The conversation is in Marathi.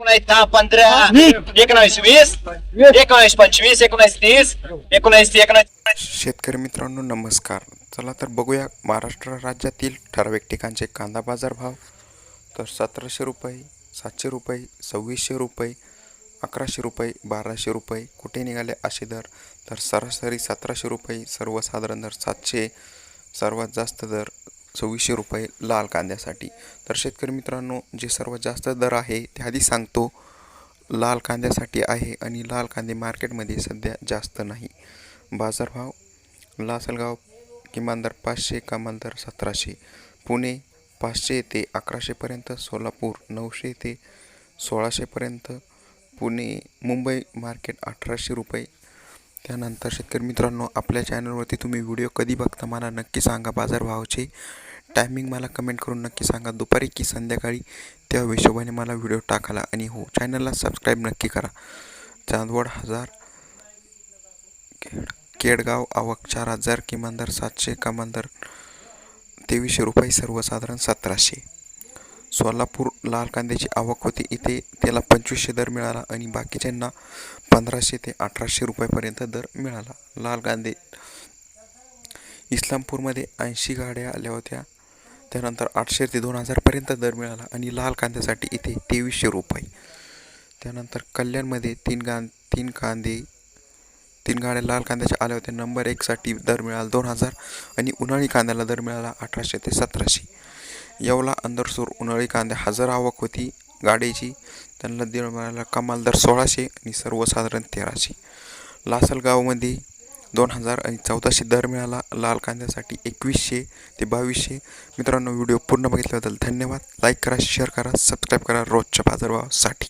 एकोणावीस दहा पंधरा एकोणावीस वीस एकोणावीस पंचवीस एकोणावीस तीस एकोणावीस एकोणावीस शेतकरी मित्रांनो नमस्कार. चला तर बघूया महाराष्ट्र राज्यातील ठराविक ठिकाणचे कांदा बाजार भाव. तर सतराशे रुपये सातशे रुपये सव्वीसशे रुपये अकराशे रुपये बाराशे रुपये कुठे निघाले असे दर? तर सरासरी सतराशे रुपये सर्वसाधारण दर सातशे सर्वात जास्त दर सव्वीसशे रुपये लाल कांद्यासाठी. तर शेतकरी मित्रांनो जे सर्वात जास्त दर आहे ते आधी सांगतो लाल कांद्यासाठी आहे आणि लाल कांदे मार्केटमध्ये सध्या जास्त नाही. बाजारभाव लासलगाव किमान दर पाचशे कमाल दर सतराशे. पुणे पाचशे ते अकराशेपर्यंत सोलापूर नऊशे ते सोळाशेपर्यंत पुणे मुंबई मार्केट अठराशे रुपये. त्यानंतर शेतकरी मित्रांनो आपल्या चॅनलवरती तुम्ही व्हिडिओ कधी बघता मला नक्की सांगा. बाजारभावाचे टायमिंग मला कमेंट करून नक्की सांगा. दुपारी की संध्याकाळी त्या हिशोबाने मला व्हिडिओ टाकाला आणि हो चॅनलला सबस्क्राईब नक्की करा. चांदवड हजार केड केडगाव आवक चार हजार किमान दर सातशे कमान दर तेवीसशे रुपये सर्वसाधारण सतराशे. सोलापूर लाल कांद्याची आवक होती. इथे त्याला पंचवीसशे दर मिळाला. आणि बाकीच्यांना पंधराशे ते अठराशे रुपयापर्यंत दर मिळाला. लाल कांदे. इस्लामपूरमध्ये ऐंशी गाड्या आल्या होत्या. त्यानंतर आठशे ते दोन हजारपर्यंत दर मिळाला आणि लाल कांद्यासाठी इथे तेवीसशे रुपये. त्यानंतर कल्याणमध्ये तीन गां तीन कांदे तीन गाड्या लाल कांद्याच्या आल्या होत्या. नंबर एकसाठी दर मिळाला दोन हजार आणि उन्हाळी कांद्याला दर मिळाला अठराशे ते सतराशे. येवला अंदरसूर उन्हाळी कांद्या हजार आवक होती. गाडीची. त्यांना दर मिळाला कमाल दर सोळाशे आणि सर्वसाधारण तेराशे. लासलगावमध्ये दोन हजार आणि चौदाशे दर मिळाला. लाल कांद्यासाठी एकवीसशे ते बावीसशे. मित्रांनो व्हिडिओ पूर्ण बघितल्याबद्दल धन्यवाद. लाईक करा शेअर करा सबस्क्राईब करा रोजच्या बाजारभावासाठी.